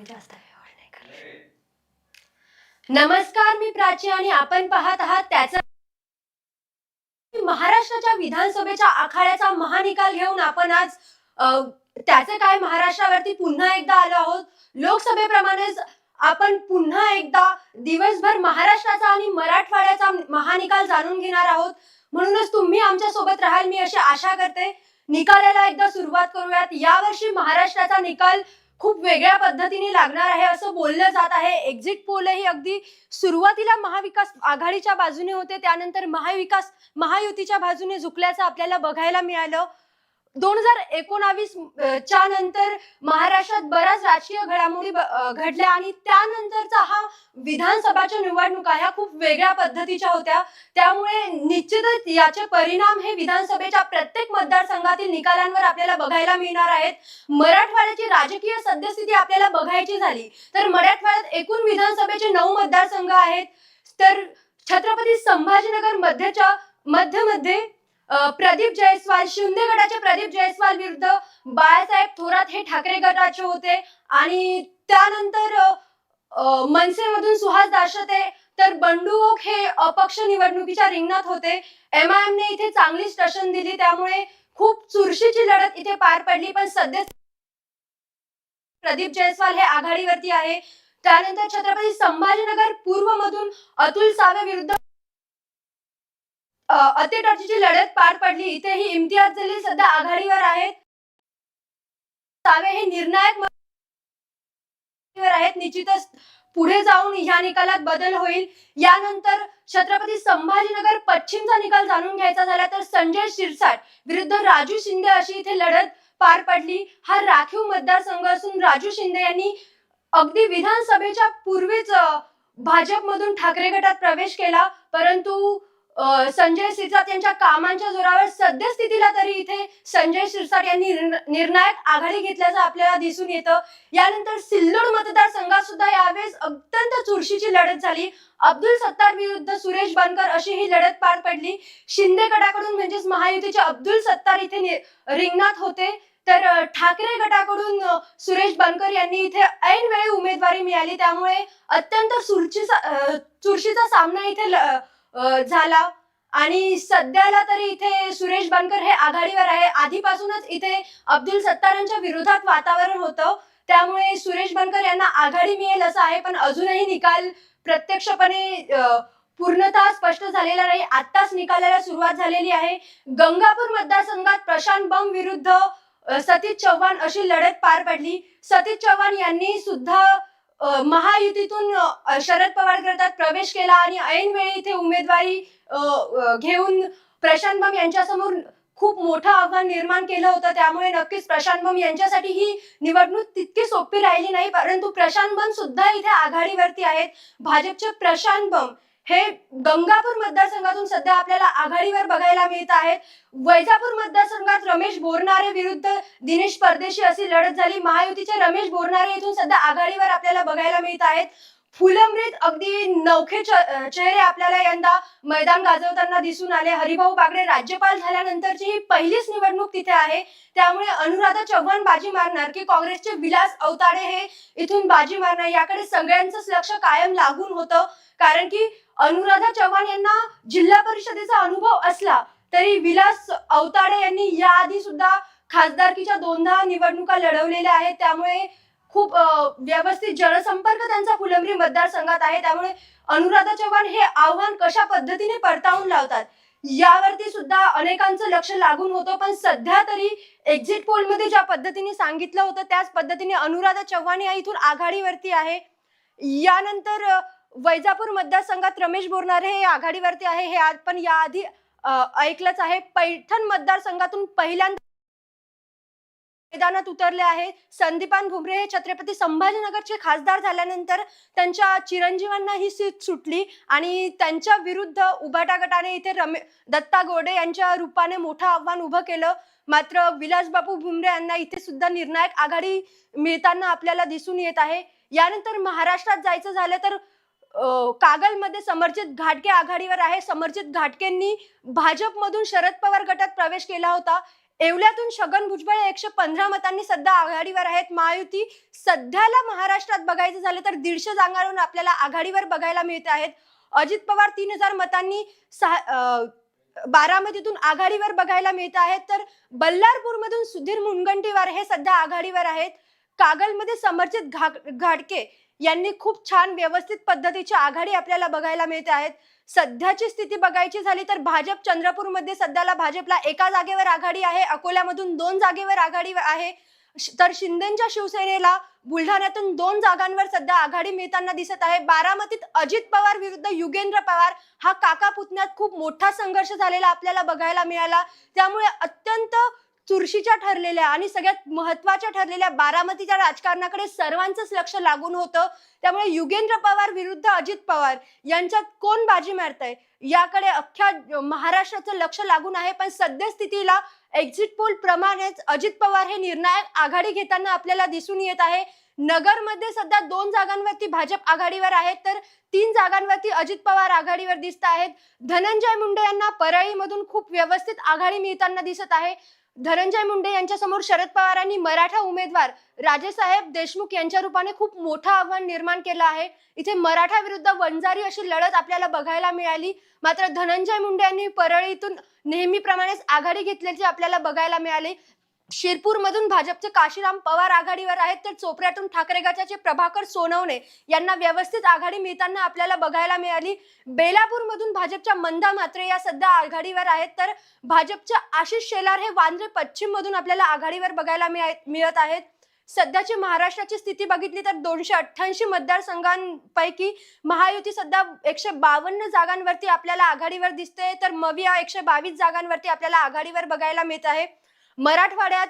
मी जास्त वेळ नाही करणार. नमस्कार मी प्राची आणि आपण पाहत आहात त्याच महाराष्ट्राच्या विधानसभेच्या आखाड्याचा महानिकाल घेऊन आपण आज अ, त्याचे काय महाराष्ट्रावरती पुन्हा एकदा आलो आहोत. लोकसभेप्रमाणेच आपण पुन्हा एकदा दिवसभर महाराष्ट्राचा आणि मराठवाड्याचा महानिकाल जाणून घेणार आहोत. म्हणूनच तुम्ही आमच्यासोबत राहाल मी अशी आशा करते. निकालाला एकदा सुरुवात करूयात. यावर्षी महाराष्ट्राचा निकाल खूप वेगळ्या पद्धतीने लागणार आहे असं बोललं जात आहे. एक्झिट पोलही अगदी सुरुवातीला महाविकास आघाडीच्या बाजूने होते. त्यानंतर महाविकास महायुतीच्या बाजूने झुकल्याचं आपल्याला बघायला मिळालं. दोन हजार एकोणावीस च्या नंतर महाराष्ट्रात बऱ्याच राजकीय घडामोडी ब- घडल्या आणि त्यानंतरचा हा विधानसभाच्या निवडणुका ह्या खूप वेगळ्या पद्धतीच्या होत्या. त्यामुळे निश्चितच याचे परिणाम हे विधानसभेच्या प्रत्येक मतदारसंघातील निकालांवर आपल्याला बघायला मिळणार आहेत. मराठवाड्याची राजकीय सद्यस्थिती आपल्याला बघायची झाली. तर मराठवाड्यात एकूण विधानसभेचे नऊ मतदारसंघ आहेत. तर छत्रपती संभाजीनगर मध्यच्या मध्यमध्ये प्रदीप जयस्वाल शिंदे गटाचे प्रदीप जयस्वाल विरुद्ध बाळासाहेब थोरात हे ठाकरे गटाचे होते. आणि त्यानंतर मनसेमधून सुहास दाशते तर बंडू ओक हे अपक्ष निवडणुकीच्या रिंगणात होते. एम आय ने इथे चांगलीच टशन दिली त्यामुळे खूप चुरशीची लढत इथे पार पडली पण सध्या प्रदीप जयस्वाल हे आघाडीवरती आहे. त्यानंतर छत्रपती संभाजीनगर पूर्व मधून अतुल सावे विरुद्ध अ, अतिटर्चीची लढत पार पडली इथेही इम्तियाज जलील सध्या आघाडीवर आहेत. सावे हे निर्णायक आहेत. निश्चितच पुढे जाऊन ह्या निकालात बदल होईल. यानंतर छत्रपती संभाजीनगर पश्चिमचा निकाल जाणून घ्यायचा झाला तर संजय शिरसाट विरुद्ध राजू शिंदे अशी इथे लढत पार पडली. हा राखीव मतदारसंघ असून राजू शिंदे यांनी अगदी विधानसभेच्या पूर्वीच भाजपमधून ठाकरे गटात प्रवेश केला. परंतु संजय सिरसाट यांच्या कामांच्या जोरावर सद्यस्थितीला तरी इथे संजय सिरसाट यांनी निर्णायक आघाडी घेतल्याचं आपल्याला दिसून येतं. यानंतर सिल्लोड मतदारसंघात सुद्धा यावेळेस अत्यंत चुरशीची लढत झाली. अब्दुल सत्तार विरुद्ध सुरेश बनकर अशी ही लढत पार पडली. शिंदे गटाकडून म्हणजेच महायुतीचे अब्दुल सत्तार इथे रिंगणात होते. तर ठाकरे गटाकडून सुरेश बनकर यांनी इथे ऐन वेळी उमेदवारी मिळाली. त्यामुळे अत्यंत चुरशीचा चुरशीचा सामना इथे झाला. आणि सध्याला तरी इथे सुरेश बनकर हे आघाडीवर आहे. आधीपासूनच इथे अब्दुल सत्तारांच्या विरोधात वातावरण होतं. त्यामुळे सुरेश बनकर यांना आघाडी मिळेल असं आहे पण अजूनही निकाल प्रत्यक्षपणे पूर्णतः स्पष्ट झालेला नाही. आत्ताच निकालाला सुरुवात झालेली आहे. गंगापूर मतदारसंघात प्रशांत बम विरुद्ध सतीश चव्हाण अशी लढत पार पडली. सतीश चव्हाण यांनी सुद्धा महायुतीतून शरद पवार गटात प्रवेश केला आणि ऐनवेळी इथे उमेदवारी घेऊन प्रशांत बम यांच्यासमोर खूप मोठं आव्हान निर्माण केलं होतं. त्यामुळे नक्कीच प्रशांत बम यांच्यासाठी ही निवडणूक तितकी सोपी राहिली नाही. परंतु प्रशांत बम सुद्धा इथे आघाडीवरती आहेत. भाजपचे प्रशांत बम हे गंगापूर मतदारसंघातून सध्या आपल्याला आघाडीवर बघायला मिळत आहेत वैजापूर मतदारसंघात रमेश बोरनारे विरुद्ध दिनेश परदेशी अशी लढत झाली. महायुतीचे रमेश बोरनारे इथून सध्या आघाडीवर आपल्याला बघायला मिळत आहेत. फुलमृत अगदी नौखे च- चेहरे आपल्याला यंदा मैदान गाजवताना दिसून आले. हरिभाऊ बागडे राज्यपाल झाल्यानंतरची ही पहिलीच निवडणूक तिथे आहे. त्यामुळे अनुराधा चव्हाण बाजी मारणार की काँग्रेसचे विलास अवताडे हे इथून बाजी मारणार? याकडे सगळ्यांचंच लक्ष कायम लागून होतं. कारण की अनुराधा चव्हाण यांना जिल्हा परिषदेचा अनुभव असला तरी विलास अवताडे यांनी याआधी सुद्धा खासदारकीच्या दोनदा निवडणुका लढवलेल्या आहेत. त्यामुळे खूप व्यवस्थित जनसंपर्क त्यांचा फुलंब्री मतदारसंघात आहे. त्यामुळे अनुराधा चव्हाण हे आव्हान कशा पद्धतीने परतावून लावतात यावरती सुद्धा अनेकांचं लक्ष लागून होतं. पण सध्या तरी एक्झिट पोलमध्ये ज्या पद्धतीने सांगितलं होतं त्याच पद्धतीने अनुराधा चव्हाण या इथून आघाडीवरती आहे. यानंतर वैजापूर मतदारसंघात रमेश बोरणारे हे आघाडीवरती आहे. हे आपण याआधी ऐकलंच आहे. पैठण मतदारसंघातून पहिल्यांदा मैदानात उतरले आहे. संदीपान भुमरे हे छत्रपती संभाजीनगरचे खासदार झाल्यानंतर त्यांच्या चिरंजीवांना ही सीट सुटली आणि त्यांच्या विरुद्ध उभाटा गटाने इथे रमे दत्ता गोडे यांच्या रूपाने मोठं आव्हान उभं केलं. मात्र विलासबापू भुमरे यांना इथे सुद्धा निर्णायक आघाडी मिळताना आपल्याला दिसून येत आहे. यानंतर महाराष्ट्रात जायचं झालं तर कागलमध्ये समर्जित घाटके आघाडीवर आहे. समर्जित घाटकेंनी भाजपमधून शरद पवार गटात प्रवेश केला होता. येवल्यातून छगन भुजबळ एकशे पंधरा मतांनी सध्या आघाडीवर आहेत. महायुती सध्याला महाराष्ट्रात बघायचं झालं तर दीडशे जागांवरून आपल्याला आघाडीवर बघायला मिळत आहेत. अजित पवार तीन हजार मतांनी सहा बारामतीतून आघाडीवर बघायला मिळत आहेत. तर बल्लारपूरमधून सुधीर मुनगंटीवार हे सध्या आघाडीवर आहेत. कागलमध्ये समर्जित घा- घाटके यांनी खूप छान व्यवस्थित पद्धतीची आघाडी आपल्याला बघायला मिळते आहेत. सध्याची स्थिती बघायची झाली तर भाजप चंद्रपूरमध्ये सध्याला भाजपला एका जागेवर आघाडी आहे अकोल्यामधून दोन जागेवर आघाडी आहे. श- तर शिंदेच्या शिवसेनेला बुलढाण्यातून दोन जागांवर सध्या आघाडी मिळताना दिसत आहे. बारामतीत अजित पवार विरुद्ध युगेंद्र पवार हा काका पुतण्यात खूप मोठा संघर्ष झालेला आपल्याला बघायला मिळाला. त्यामुळे अत्यंत चुरशीच्या ठरलेल्या आणि सगळ्यात महत्त्वाच्या ठरलेल्या बारामतीच्या राजकारणाकडे सर्वांचंच लक्ष लागून होतं. त्यामुळे युगेंद्र पवार विरुद्ध अजित पवार यांच्यात कोण बाजी मारतंय? याकडे अख्ख्या महाराष्ट्राचं लक्ष लागून आहे पण सद्यस्थितीला एक्झिट पोल प्रमाणेच अजित पवार हे निर्णायक आघाडी घेताना आपल्याला दिसून येत आहे. नगरमध्ये सध्या दोन जागांवरती भाजप आघाडीवर आहेत तर तीन जागांवरती अजित पवार आघाडीवर दिसत आहेत. धनंजय मुंडे यांना परळीमधून खूप व्यवस्थित आघाडी मिळताना दिसत आहे. धनंजय मुंडे यांच्या समोर शरद पवारांनी मराठा उमेदवार राजेसाहेब देशमुख यांच्या रूपाने खूप मोठं आव्हान निर्माण केलं आहे. इथे मराठा विरुद्ध वंजारी अशी लढत आपल्याला बघायला मिळाली. मात्र धनंजय मुंडे यांनी परळीतून नेहमीप्रमाणेच आघाडी घेतल्याचे आपल्याला बघायला मिळाले. शिरपूरमधून भाजपचे काशीराम पवार आघाडीवर आहेत तर चोपऱ्यातून ठाकरे गटाचे प्रभाकर सोनवणे यांना व्यवस्थित आघाडी मिळताना आपल्याला बघायला मिळाली. बेलापूरमधून भाजपच्या मंदा मात्रे या सध्या आघाडीवर आहेत तर भाजपचे आशिष शेलार हे वांद्रे पश्चिम मधून आपल्याला आघाडीवर बघायला मिळत आहेत. सध्याची महाराष्ट्राची स्थिती बघितली तर दोनशे अठ्ठ्याऐंशी मतदारसंघांपैकी महायुती सध्या एकशे बावन्न जागांवरती आपल्याला आघाडीवर दिसते तर मविया एकशे बावीस जागांवरती आपल्याला आघाडीवर बघायला मिळत आहे. मराठवाड्यात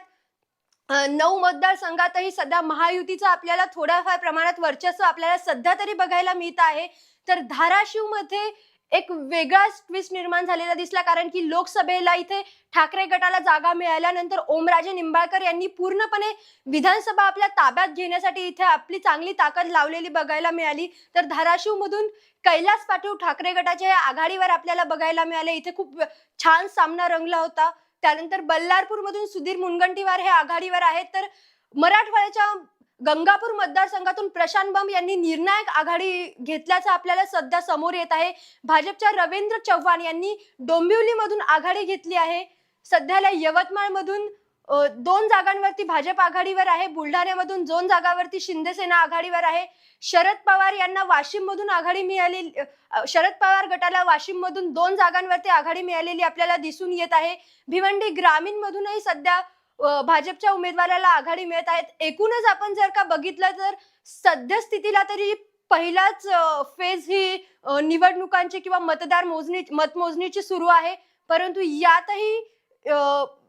नऊ मतदारसंघातही सध्या महायुतीचं आपल्याला थोड्याफार प्रमाणात वर्चस्व आपल्याला सध्या तरी बघायला मिळत आहे. तर धाराशिवमध्ये एक वेगळाच ट्विस्ट निर्माण झालेला दिसला कारण की लोकसभेला इथे ठाकरे गटाला जागा मिळाल्यानंतर ओमराजे निंबाळकर यांनी पूर्णपणे विधानसभा आपल्या ताब्यात घेण्यासाठी इथे आपली चांगली ताकद लावलेली बघायला मिळाली. तर धाराशिवमधून कैलास पाटील ठाकरे गटाच्या आघाडीवर आपल्याला बघायला मिळाले. इथे खूप छान सामना रंगला होता. त्यानंतर बल्लारपूर मधून सुधीर मुनगंटीवार हे आघाडीवर आहेत. तर मराठवाड्याच्या गंगापूर मतदारसंघातून प्रशांत बंब यांनी निर्णायक आघाडी घेतल्याचं आपल्याला सध्या समोर येत आहे. भाजपच्या रवींद्र चव्हाण यांनी डोंबिवलीमधून आघाडी घेतली आहे. सध्याला यवतमाळमधून दोन जागांवरती भाजप आघाडीवर आहे बुलढाण्यामधून दोन जागावरती शिंदेसेना आघाडीवर आहे. शरद पवार यांना वाशिम मधून आघाडी मिळाली शरद पवार गटाला वाशिम मधून दोन जागांवरती आघाडी मिळालेली आपल्याला दिसून येत आहे. भिवंडी ग्रामीण मधूनही सध्या भाजपच्या उमेदवाराला आघाडी मिळत आहेत. एकूणच आपण जर का बघितलं तर सद्यस्थितीला तरी पहिलाच फेज ही निवडणुकांची किंवा मतदार मोजणी मतमोजणीची सुरू आहे. परंतु यातही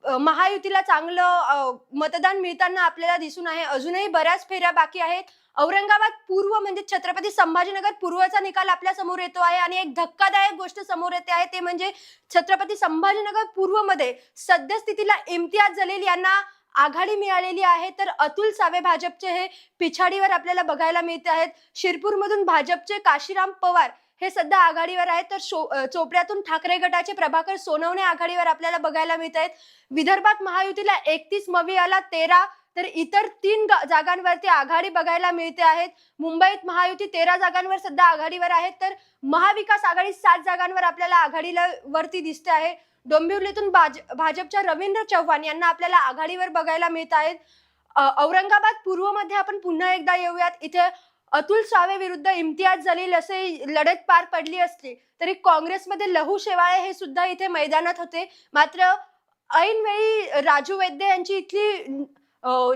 महायुतीला चांगलं मतदान मिळताना आपल्याला दिसून आहे. अजूनही बऱ्याच फेऱ्या बाकी आहेत. औरंगाबाद पूर्व म्हणजे छत्रपती संभाजीनगर पूर्वचा निकाल आपल्यासमोर येतो आहे आणि एक धक्कादायक गोष्ट समोर येते आहे ते म्हणजे छत्रपती संभाजीनगर पूर्वमध्ये सद्यस्थितीला इम्तियाज जलील यांना आघाडी मिळालेली आहे. तर अतुल सावे भाजपचे हे पिछाडीवर आपल्याला बघायला मिळते आहेत. शिरपूरमधून भाजपचे काशीराम पवार हे सध्या आघाडीवर आहेत तर शो- चोपड्यातून ठाकरे गटाचे प्रभाकर सोनवणे आघाडीवर आपल्याला बघायला मिळत आहेत विदर्भात महायुतीला एकतीस मवियाला तेरा तर इतर तीन जागांवरती आघाडी बघायला मिळते आहेत. मुंबईत महायुती तेरा जागांवर सध्या आघाडीवर आहेत तर महाविकास आघाडी सात जागांवर आपल्याला आघाडीला वरती दिसते आहे. डोंबिवलीतून भाज भाजपच्या रवींद्र चव्हाण यांना आपल्याला आघाडीवर बघायला मिळत आहेत. औरंगाबाद पूर्वमध्ये आपण पुन्हा एकदा येऊयात. इथे अतुल सावे विरुद्ध इम्तियाज जलील असे लढत पार पडली असली तरी काँग्रेसमध्ये लहू शेवाळे हे सुद्धा इथे मैदानात होते. मात्र ऐनवेळी राजू वैद्य यांची इथली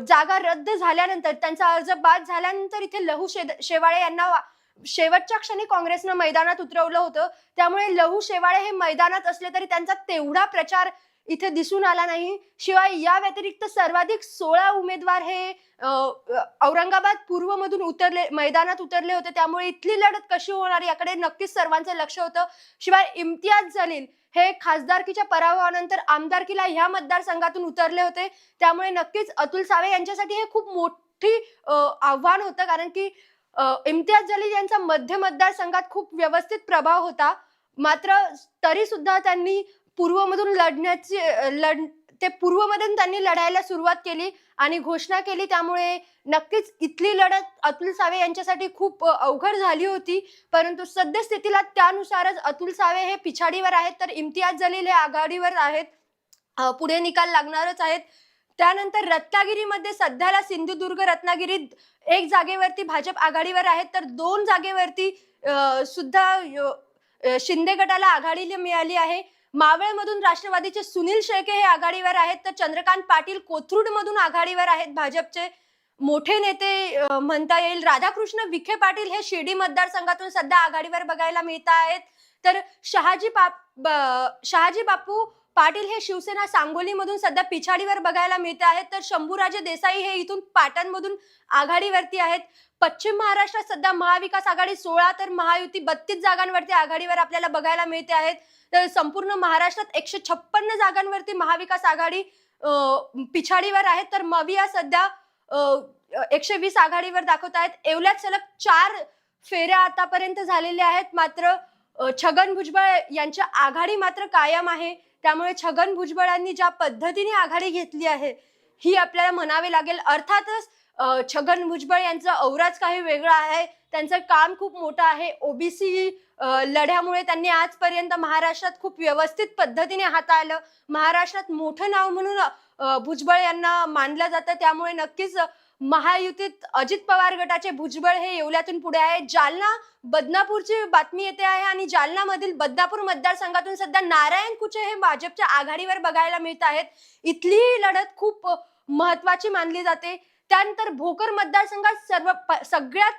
जागा रद्द झाल्यानंतर त्यांचा अर्ज बाद झाल्यानंतर इथे लहू शेद- शेवाळे यांना वा- शेवटच्या क्षणी काँग्रेसनं मैदानात उतरवलं होतं. त्यामुळे लहू शेवाळे हे मैदानात असले तरी त्यांचा तेवढा प्रचार इथे दिसून आला नाही. शिवाय या व्यतिरिक्त सर्वाधिक सोळा उमेदवार हे औरंगाबाद पूर्व मधून उतरले मैदानात उतरले होते. त्यामुळे इथली लढत कशी होणार याकडे नक्कीच सर्वांचं लक्ष होतं. शिवाय इम्तियाज जलील हे खासदारकीच्या पराभवानंतर आमदारकीला ह्या मतदारसंघातून उतरले होते. त्यामुळे नक्कीच अतुल सावे यांच्यासाठी हे खूप मोठी आव्हान होतं. कारण की इम्तियाज जलील यांचा मध्य मतदारसंघात खूप व्यवस्थित प्रभाव होता. मात्र तरी सुद्धा त्यांनी पूर्वमधून लढण्याची लढ ते पूर्वमधून त्यांनी लढायला सुरुवात केली आणि घोषणा केली. त्यामुळे नक्कीच इथली लढत अतुल सावे यांच्यासाठी खूप अवघड झाली होती. परंतु सद्यस्थितीला त्यानुसारच अतुल सावे हे पिछाडीवर आहेत तर इम्तियाज जलील हे आघाडीवर आहेत. पुढे निकाल लागणारच आहेत. त्यानंतर रत्नागिरीमध्ये सध्याला सिंधुदुर्ग रत्नागिरीत एक जागेवरती भाजप आघाडीवर आहेत. तर दोन जागेवरती सुद्धा शिंदे गटाला आघाडी मिळाली आहे. मावळमधून राष्ट्रवादीचे सुनील शेळके हे आघाडीवर आहेत तर चंद्रकांत पाटील कोथरूडमधून आघाडीवर आहेत भाजपचे. मोठे नेते म्हणता येईल. राधाकृष्ण विखे पाटील हे शिर्डी मतदारसंघातून सध्या आघाडीवर बघायला मिळत आहेत. तर शहाजी बाप ब- शहाजी बापू पाटील हे शिवसेना सांगोलीमधून सध्या पिछाडीवर बघायला मिळते आहेत. तर शंभूराजे देसाई हे इथून पाटणमधून आघाडीवरती आहेत. पश्चिम महाराष्ट्रात सध्या महाविकास आघाडी सोळा तर महायुती बत्तीस जागांवरती आघाडीवर आपल्याला बघायला मिळते आहेत. तर संपूर्ण महाराष्ट्रात एकशे छप्पन्न जागांवरती महाविकास आघाडी पिछाडीवर आहेत. तर मविया सध्या एकशे वीस आघाडीवर दाखवत आहेत. एवल्यात सलग चार फेऱ्या आतापर्यंत झालेल्या आहेत. मात्र छगन भुजबळ यांच्या आघाडी मात्र कायम आहे. त्यामुळे छगन भुजबळांनी ज्या पद्धतीने आघाडी घेतली आहे ही आपल्याला म्हणावी लागेल. अर्थातच छगन भुजबळ यांचं औराज काही वेगळं आहे. त्यांचं काम खूप मोठं आहे. ओबीसी लढ्यामुळे त्यांनी आजपर्यंत महाराष्ट्रात खूप व्यवस्थित पद्धतीने हाताळलं. महाराष्ट्रात मोठं नाव म्हणून भुजबळ यांना मानलं जातं. त्यामुळे नक्कीच महायुतीत अजित पवार गटाचे भुजबळ हे येवल्यातून पुढे आहे. जालना बदनापूरची बातमी येते आहे आणि जालनामधील बदनापूर मतदारसंघातून सध्या नारायण कुचे हे भाजपच्या आघाडीवर बघायला मिळत आहेत. इथली ही लढत खूप महत्वाची मानली जाते. त्यानंतर भोकर मतदारसंघात सर्व प- सगळ्यात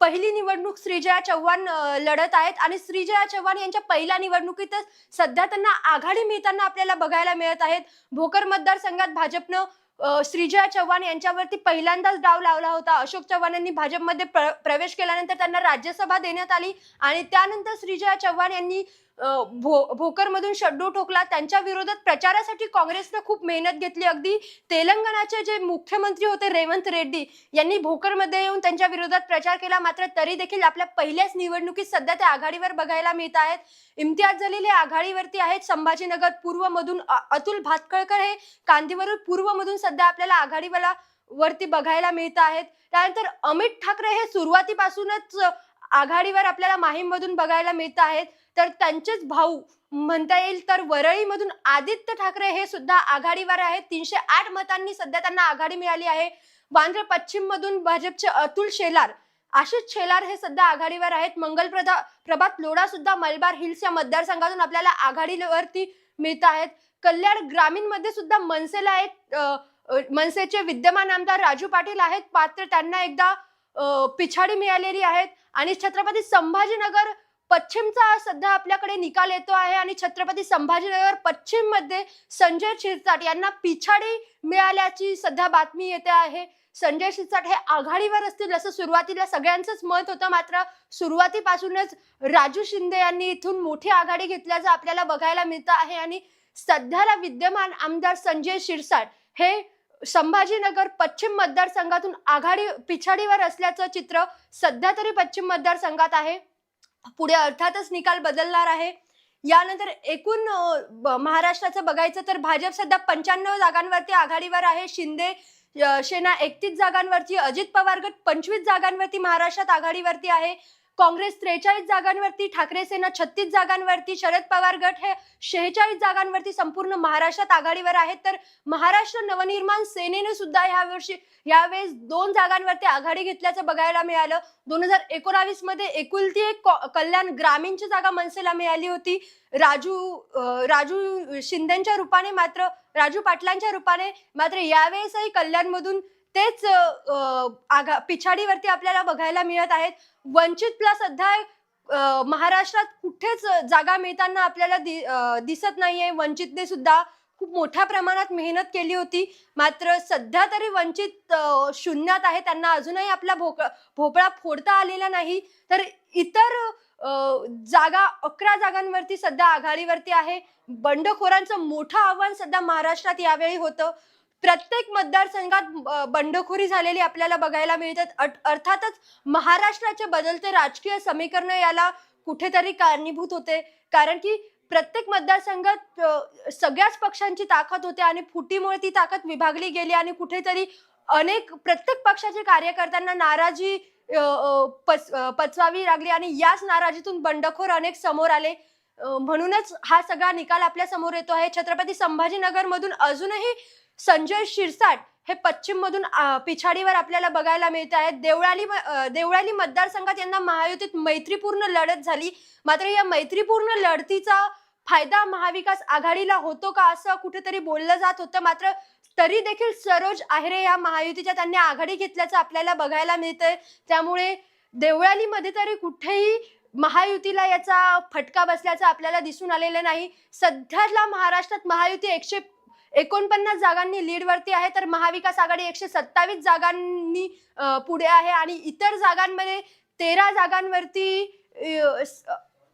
पहिली निवडणूक श्रीजया चव्हाण लढत आहेत आणि श्रीजया चव्हाण यांच्या पहिल्या निवडणुकीतच सध्या त्यांना आघाडी मिळताना आपल्याला बघायला मिळत आहेत. भोकर मतदारसंघात भाजपनं श्रीजया चव्हाण यांच्यावरती पहिल्यांदाच डाव लावला होता. अशोक चव्हाण यांनी भाजपमध्ये प्र प्रवेश केल्यानंतर त्यांना राज्यसभा देण्यात आली आणि त्यानंतर श्रीजया चव्हाण यांनी भो भोकरमधून शड्डू ठोकला त्यांच्या विरोधात प्रचारासाठी काँग्रेसनं खूप मेहनत घेतली. अगदी तेलंगणाचे जे मुख्यमंत्री होते रेवंत रेड्डी यांनी भोकरमध्ये येऊन त्यांच्या विरोधात प्रचार केला. मात्र तरी देखील आपल्या पहिल्याच निवडणुकीत सध्या ते आघाडीवर बघायला मिळत आहेत. इम्तियाज जलील हे आघाडीवरती आहेत. संभाजीनगर पूर्वमधून अतुल भातकळकर हे कांदीवरून पूर्वमधून सध्या आपल्याला आघाडीवाला वरती बघायला मिळत आहेत. त्यानंतर अमित ठाकरे हे सुरुवातीपासूनच आघाडीवर आपल्याला माहीममधून बघायला मिळत आहेत. तर त्यांचेच भाऊ म्हणता येईल तर वरळीमधून आदित्य ठाकरे हे सुद्धा आघाडीवर आहेत. तीनशे आठ मतांनी सध्या त्यांना आघाडी मिळाली आहे. वांद्रे पश्चिम मधून भाजपचे अतुल शेलार आशिष शेलार हे सध्या आघाडीवर आहेत. मंगल प्रदा प्रभात लोढा सुद्धा मलबार हिल्स या मतदारसंघातून आपल्याला आघाडीवरती मिळत आहेत. कल्याण ग्रामीणमध्ये सुद्धा मनसेला एक मनसेचे विद्यमान आमदार राजू पाटील आहेत. मात्र त्यांना एकदा पिछाडी मिळालेली आहेत. आणि छत्रपती संभाजीनगर पश्चिमचा सध्या आपल्याकडे निकाल येतो आहे आणि छत्रपती संभाजीनगर पश्चिममध्ये संजय शिरसाट यांना पिछाडी मिळाल्याची सध्या बातमी येते आहे. संजय शिरसाट हे आघाडीवर असतील असं सुरुवातीला सगळ्यांचंच मत होतं. मात्र सुरुवातीपासूनच राजू शिंदे यांनी इथून मोठी आघाडी घेतल्याचं आपल्याला बघायला मिळतं आहे. आणि सध्याला विद्यमान आमदार संजय शिरसाट हे संभाजीनगर पश्चिम मतदारसंघातून आघाडी पिछाडीवर असल्याचं चित्र सध्या तरी पश्चिम मतदारसंघात आहे. पुढे अर्थातच निकाल बदलणार आहे. यानंतर एकूण ब- महाराष्ट्राचं बघायचं तर भाजप सध्या पंच्याण्णव जागांवरती आघाडीवर आहे. शिंदे सेना एकतीस जागांवरती अजित पवार गट पंचवीस जागांवरती महाराष्ट्रात आघाडीवरती आहे. काँग्रेस त्रेचाळीस जागांवरती ठाकरे सेना छत्तीस जागांवरती शरद पवार गट हे शेहेचाळीस जागांवरती संपूर्ण महाराष्ट्रात आघाडीवर आहेत. तर महाराष्ट्र नवनिर्माण सेनेने सुद्धा यावर्षी यावेळेस दोन जागांवरती आघाडी घेतल्याचं बघायला मिळालं. दोन हजार एकोणावीसमध्ये एकुलती एक कल्याण ग्रामीणची जागा मनसेला मिळाली होती. राजू राजू शिंदेच्या रूपाने मात्र राजू पाटलांच्या रूपाने मात्र यावेळेसही कल्याणमधून तेच आघा पिछाडीवरती आपल्याला बघायला मिळत आहेत. वंचितला सध्या महाराष्ट्रात कुठेच जागा मिळताना आपल्याला दि- दिसत नाहीये. वंचितने सुद्धा खूप मोठ्या प्रमाणात मेहनत केली होती. मात्र सध्या तरी वंचित शून्यात आहे. त्यांना अजूनही आपला भोक भोपळा फोडता आलेला नाही. तर इतर जागा अकरा जागांवरती सध्या आघाडीवरती आहे. बंडखोरांचं मोठं आव्हान सध्या महाराष्ट्रात यावेळी होतं. प्रत्येक मतदारसंघात बंडखोरी झालेली आपल्याला बघायला मिळतात. अट- अर्थातच महाराष्ट्राचे बदलते राजकीय समीकरण याला कुठेतरी कारणीभूत होते. कारण की प्रत्येक मतदारसंघात सगळ्याच पक्षांची ताकद होते आणि फुटीमुळे ती ताकद विभागली गेली आणि कुठेतरी अनेक प्रत्येक पक्षाचे कार्यकर्त्यांना नाराजी पच पचवावी लागली आणि याच नाराजीतून बंडखोर अनेक समोर आले. म्हणूनच हा सगळा निकाल आपल्यासमोर येतो आहे. छत्रपती संभाजीनगर मधून अजूनही संजय शिरसाट हे पश्चिम मधून पिछाडीवर आपल्याला बघायला मिळत आहेत. देवळाली म- देवळाली मतदारसंघात यांना महायुतीत मैत्रीपूर्ण लढत झाली. मात्र या मैत्रीपूर्ण लढतीचा फायदा महाविकास आघाडीला होतो का असं कुठेतरी बोललं जात होतं. मात्र तरी देखील सरोज आहिरे या महायुतीच्या त्यांनी आघाडी घेतल्याचं आपल्याला बघायला मिळतंय. त्यामुळे देवळालीमध्ये तरी कुठेही महायुतीला याचा फटका बसल्याचं आपल्याला दिसून आलेलं नाही. सध्याला महाराष्ट्रात महायुती एकशे एकोणपन्नास जागांनी लीडवरती आहे तर महाविकास आघाडी एकशे सत्तावीस जागांनी पुढे आहे आणि इतर जागांमध्ये तेरा जागांवरती स-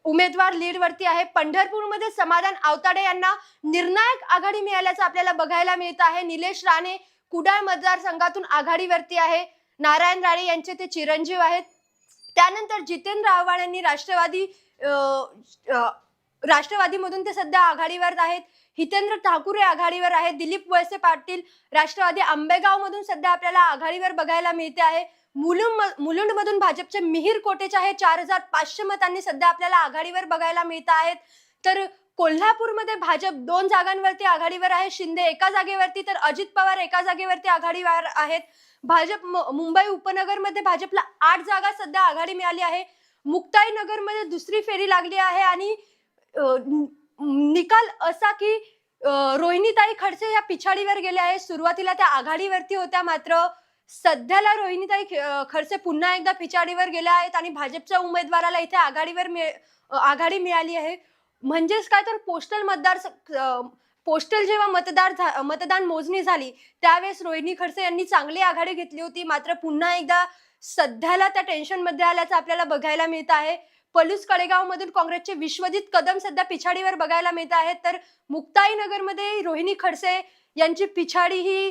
उमेदवार लीडवरती आहे. पंढरपूरमध्ये समाधान आवताडे यांना निर्णायक आघाडी मिळाल्याचं आपल्याला बघायला मिळत आहे. निलेश राणे कुडाळ मतदारसंघातून आघाडीवरती आहे. नारायण राणे यांचे ते चिरंजीव आहेत. त्यानंतर जितेंद्र आव्हाड यांनी राष्ट्रवादी राष्ट्रवादीमधून ते सध्या आघाडीवर आहेत. हितेंद्र ठाकूर हे आघाडीवर आहेत. दिलीप वळसे पाटील राष्ट्रवादी आंबेगाव मधून सध्या आपल्याला आघाडीवर बघायला मिळते आहे. मुलुंड मुलुंड मधून भाजपचे मिहीर कोटेचे आहे. चार हजार पाचशे मतांनी सध्या आपल्याला आघाडीवर बघायला मिळत आहेत. तर कोल्हापूरमध्ये भाजप दोन जागांवरती आघाडीवर आहे. शिंदे एका जागेवरती तर अजित पवार एका जागेवरती आघाडीवर आहेत. भाजप मुंबई उपनगरमध्ये भाजपला आठ जागा सध्या आघाडी मिळाली आहे. मुक्ताई नगरमध्ये दुसरी फेरी लागली आहे आणि निकाल असा की रोहिणीताई खडसे या पिछाडीवर गेल्या आहेत. सुरुवातीला त्या आघाडीवरती होत्या मात्र सध्याला रोहिणीताई खडसे पुन्हा एकदा पिछाडीवर गेल्या आहेत आणि भाजपच्या उमेदवाराला इथे आघाडीवर मिळ- आघाडी मिळाली आहे. म्हणजेच काय तर पोस्टल मतदार स- पोस्टल जेव्हा मतदार झा- मतदान मोजणी झाली त्यावेळेस रोहिणी खडसे यांनी चांगली आघाडी घेतली होती. मात्र पुन्हा एकदा सध्याला त्या टेन्शनमध्ये आल्याचं आपल्याला बघायला मिळत आहे. पलूस कडेगाव मधून काँग्रेसचे विश्वजित कदम सध्या पिछाडीवर बघायला मिळत आहेत. तर मुक्ताई नगरमध्ये रोहिणी खडसे यांची पिछाडी ही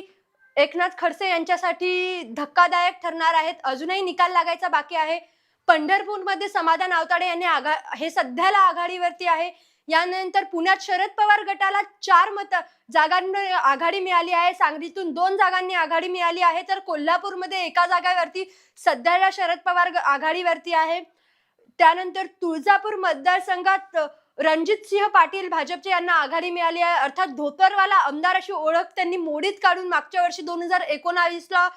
एकनाथ खडसे यांच्यासाठी धक्कादायक ठरणार आहेत. अजूनही निकाल लागायचा बाकी आहे. पंढरपूरमध्ये समाधान आवताडे यांनी आघा हे सध्याला आघाडीवरती आहे. यानंतर पुण्यात शरद पवार गटाला चार मत जागांवर आघाडी मिळाली आहे. सांगलीतून दोन जागांनी आघाडी मिळाली आहे. तर कोल्हापूरमध्ये एका जागावरती सध्याला शरद पवार ग- आघाडीवरती आहे. त्यानंतर तुळजापूर मतदारसंघात रणजित सिंह पाटील भाजपचे यांना आघाडी मिळाली आहे. अर्थात धोतरवाला आमदार अशी ओळख त्यांनी मोडीत काढून मागच्या वर्षी दोन हजार एकोणावीसला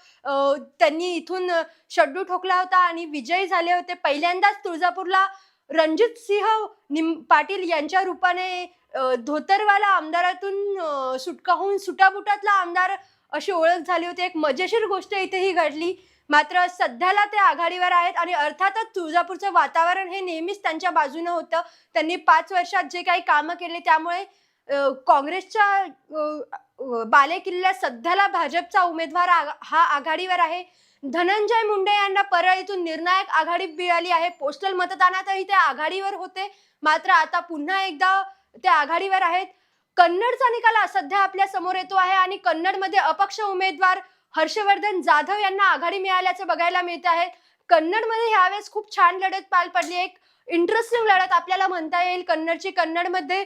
त्यांनी इथून शड्डू ठोकला होता आणि विजयी झाले होते. पहिल्यांदाच तुळजापूरला रणजित सिंह निम पाटील यांच्या रूपाने धोतरवाला आमदारातून सुटका होऊन सुटाबुटातला आमदार अशी ओळख झाली होती. एक मजेशीर गोष्ट इथेही घडली. मात्र सध्याला ते आघाडीवर आहेत आणि अर्थातच तुळजापूरचं वातावरण हे नेहमीच त्यांच्या बाजूने होतं. त्यांनी पाच वर्षात जे काही कामं केले त्यामुळे काँग्रेसच्या बालेकिल्ल्या बालेकिल्ल्यात सध्याला भाजपचा उमेदवार हा आघाडीवर आहे. धनंजय मुंडे यांना परळीतून निर्णायक आघाडी मिळाली आहे. पोस्टल मतदानातही ते आघाडीवर होते. मात्र आता पुन्हा एकदा ते आघाडीवर आहेत. कन्नडचा निकाल सध्या आपल्यासमोर येतो आहे आणि कन्नडमध्ये अपक्ष उमेदवार हर्षवर्धन जाधव यांना आघाडी मिळाल्याचं बघायला मिळत आहे. कन्नडमध्ये ह्यावेळेस खूप छान लढत पार पडली. एक इंटरेस्टिंग लढत आपल्याला म्हणता येईल कन्नडची. कन्नडमध्ये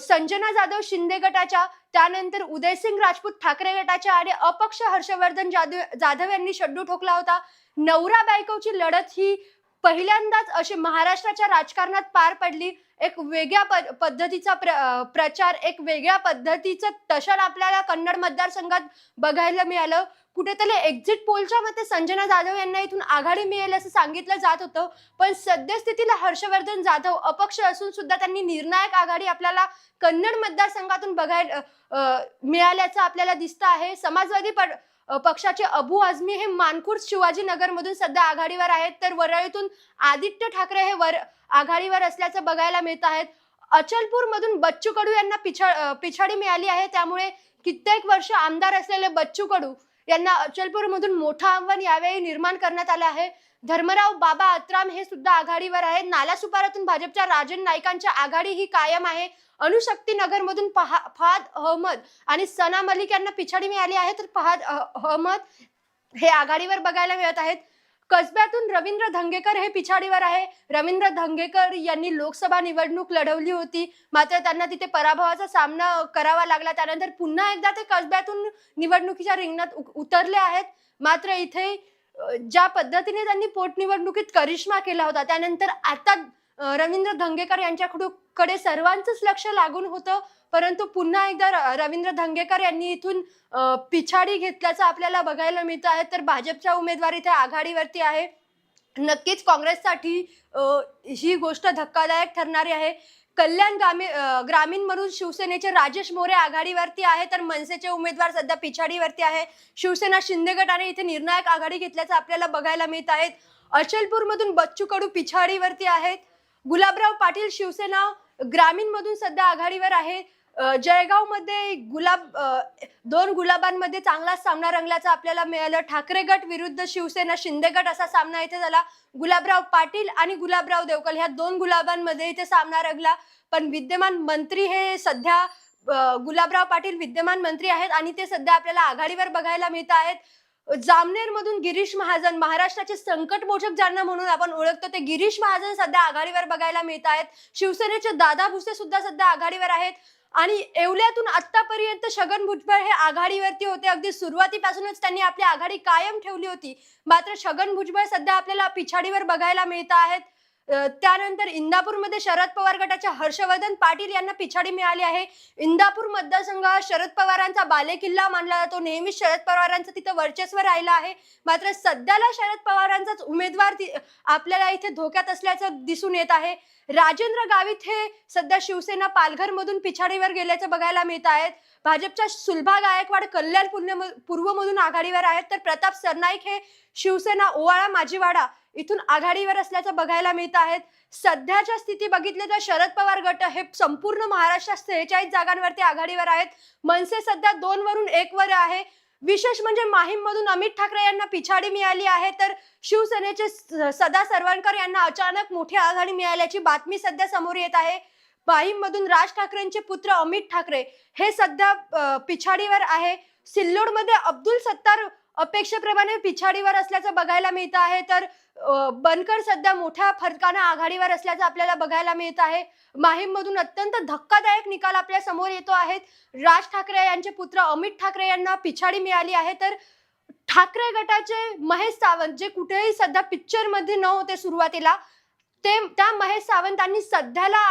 संजना जाधव शिंदे गटाच्या त्यानंतर उदयसिंग राजपूत ठाकरे गटाच्या आणि अपक्ष हर्षवर्धन जाधव जाधव यांनी शड्डू ठोकला होता. नवरा बायकोची लढत ही पहिल्यांदाच अशी महाराष्ट्राच्या राजकारणात पार पडली. एक वेगळ्या पद- पद्धतीचा प्र प्रचार एक वेगळ्या पद्धतीचं टशन आपल्याला कन्नड मतदारसंघात बघायला मिळालं. कुठेतरी एक्झिट पोलच्या मते संजना जाधव यांना इथून आघाडी मिळेल असं सांगितलं जात होतं. पण सद्यस्थितीला हर्षवर्धन जाधव अपक्ष असून सुद्धा त्यांनी निर्णायक आघाडी आपल्याला कन्नड मतदारसंघातून बघायला मिळाल्याचं आपल्याला दिसतं आहे. समाजवादी पड पक्षाचे अबू आझमी हे मानखुर्द शिवाजीनगरमधून सध्या आघाडीवर आहेत तर वरळीतून आदित्य ठाकरे हे वर आघाडीवर असल्याचं बघायला मिळत आहेत. अचलपूर मधून बच्चू कडू यांना पिछा पिछाडी मिळाली आहे त्यामुळे कित्येक वर्ष आमदार असलेले बच्चू कडू यांना अचलपूरमधून मोठं आव्हान यावेळी निर्माण करण्यात आलं आहे. धर्मराव बाबा अत्राम हे सुद्धा आघाडीवर आहेत. नालासुपारातून भाजपच्या राजन नाईकांच्या आघाडी ही कायम आहे. अणुशक्ती नगर मधून फहाद अहमद आणि सना मलिक यांना पिछाडी मिळाली आहे. तर फहाद अह- अहमद हे आघाडीवर बघायला मिळत आहेत. कसब्यातून रवींद्र धंगेकर हे पिछाडीवर आहे. रवींद्र धंगेकर यांनी लोकसभा निवडणूक लढवली होती. मात्र त्यांना तिथे पराभवाचा सामना करावा लागला. त्यानंतर पुन्हा एकदा ते कसब्यातून निवडणुकीच्या रिंगणात उ- उतरले आहेत. मात्र इथे ज्या पद्धतीने त्यांनी पोटनिवडणुकीत करिश्मा केला होता त्यानंतर आता रवींद्र धंगेकर यांच्याकडे सर्वांचंच लक्ष लागून होतं परंतु पुन्हा एकदा रवींद्र धंगेकर यांनी इथून पिछाडी घेतल्याचं आपल्याला बघायला मिळतं आहे. तर भाजपच्या उमेदवार इथे आघाडीवरती आहे. नक्कीच काँग्रेससाठी ही गोष्ट धक्कादायक ठरणारी आहे. कल्याण ग्रामीण ग्रामीण शिवसेनेचे राजेश मोरे आघाडीवरती आहे तर मनसेचे उमेदवार सध्या पिछाडीवरती आहे. शिवसेना शिंदे गटाने इथे निर्णायक आघाडी घेतल्याचं आपल्याला बघायला मिळत आहेत. अचलपूर मधून बच्चू कडू पिछाडीवरती आहेत. गुलाबराव पाटील शिवसेना ग्रामीण मधून सध्या आघाडीवर आहे. जळगावमध्ये गुलाब दोन गुलाबांमध्ये चांगला सामना रंगल्याचा आपल्याला मिळालं. ठाकरे गट विरुद्ध शिवसेना शिंदे गट असा सामना इथे झाला. गुलाबराव पाटील आणि गुलाबराव देवकल ह्या दोन गुलाबांमध्ये इथे सामना रंगला. पण विद्यमान मंत्री हे सध्या गुलाबराव पाटील विद्यमान मंत्री आहेत आणि ते सध्या आपल्याला आघाडीवर बघायला मिळत आहेत. जामनेर मधून गिरीश महाजन महाराष्ट्राचे संकटमोचक ज्यांना म्हणून आपण ओळखतो ते गिरीश महाजन सध्या आघाडीवर बघायला मिळत आहेत. शिवसेनेचे दादा भुसे सुद्धा सध्या आघाडीवर आहेत. आणि येवल्यातून आतापर्यंत छगन भुजबळ हे आघाडीवरती होते. अगदी सुरुवातीपासूनच त्यांनी आपली आघाडी कायम ठेवली होती. मात्र छगन भुजबळ सध्या आपल्याला पिछाडीवर बघायला मिळत आहेत. त्यानंतर इंदापूरमध्ये शरद पवार गटाच्या हर्षवर्धन पाटील यांना पिछाडी मिळाली आहे. इंदापूर मतदारसंघ हा शरद पवारांचा बालेकिल्ला मानला जातो. नेहमीच शरद पवारांचं तिथं वर्चस्व राहिलं आहे. मात्र सध्याला शरद पवारांचाच उमेदवार आपल्याला इथे धोक्यात असल्याचं दिसून येत आहे. राजेंद्र गावित हे सध्या शिवसेना पालघर मधून पिछाडीवर गेल्याचं बघायला मिळत आहेत भाजपच्या सुलभा गायकवाड कल्याण पूर्व मधून आघाडीवर आहेत. तर प्रताप सरनाईक हे शिवसेना ओवाळा माजीवाडा इथून आघाडीवर असल्याचं बघायला मिळत आहेत सध्याच्या स्थिती बघितली तर शरद पवार गट हे संपूर्ण महाराष्ट्रात सेहेचाळीस जागांवरती आघाडीवर आहेत. मनसे सध्या दोन वरून एक वर आहे. विशेष म्हणजे माहीम मधून अमित ठाकरे यांना पिछाडी मिळाली आहे. तर शिवसेनेचे स- सदा सरवणकर यांना अचानक मोठी आघाडी मिळाल्याची बातमी सध्या समोर येत आहे. माहीम मधून राज ठाकरेंचे पुत्र अमित ठाकरे हे सध्या पिछाडीवर आहे. सिल्लोडमध्ये अब्दुल सत्तार अपेक्षेप्रमाणे पिछाडीवर असल्याचं बघायला मिळत आहे. तर बनकर सध्या मोठ्या फरकानं आघाडीवर असल्याचं आपल्याला बघायला मिळत आहे. माहीम मधून अत्यंत धक्कादायक निकाल आपल्यासमोर येतो आहेत राज ठाकरे यांचे पुत्र अमित ठाकरे यांना पिछाडी मिळाली आहे. तर ठाकरे गटाचे महेश सावंत जे कुठेही सध्या पिक्चरमध्ये सुरुवातीला ते त्या महेश सावंतांनी सध्याला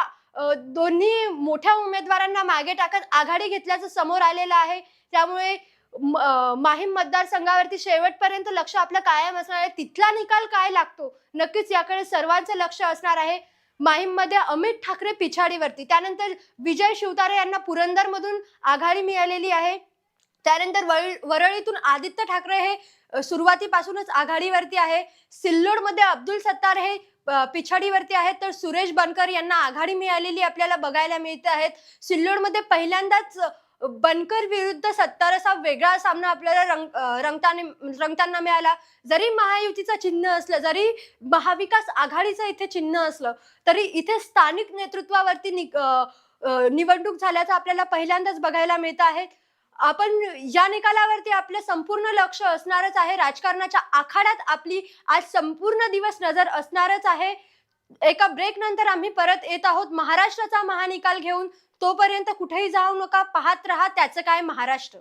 दोन्ही मोठ्या उमेदवारांना मागे टाकत आघाडी घेतल्याचं समोर आलेलं आहे. त्यामुळे माहीम मतदारसंघावरती शेवटपर्यंत लक्ष आपलं कायम असणार आहे. तिथला निकाल काय लागतो? नक्कीच याकडे सर्वांचं लक्ष असणार आहे. माहीममध्ये अमित ठाकरे पिछाडीवरती. त्यानंतर विजय शिवतारे यांना पुरंदरमधून आघाडी मिळालेली आहे. त्यानंतर वळ- वरळीतून आदित्य ठाकरे हे सुरुवातीपासूनच आघाडीवरती आहे. सिल्लोडमध्ये अब्दुल सत्तार हे पिछाडीवरती आहेत. तर सुरेश बनकर यांना आघाडी मिळालेली आपल्याला बघायला मिळते आहेत. सिल्लोडमध्ये पहिल्यांदाच बनकर विरुद्ध सत्तार असा वेगळा सामना आपल्याला रंग रंगताने रंगताना रंगताना मिळाला. जरी महायुतीचं चिन्ह असलं जरी महाविकास आघाडीचं इथे चिन्ह असलं तरी इथे स्थानिक नेतृत्वावरती नि- निवडणूक झाल्याचं आपल्याला पहिल्यांदाच बघायला मिळत आहे. आपण या निकालावरती आपलं संपूर्ण लक्ष असणारच आहे. राजकारणाच्या आखाड्यात आपली आज संपूर्ण दिवस नजर असणारच आहे. एका ब्रेक नंतर आम्ही परत येत आहोत. महाराष्ट्राचा महानिकाल घेऊन तोपर्यंत कुठेही जाऊ नका पाहत राहा त्याचं काय महाराष्ट्र.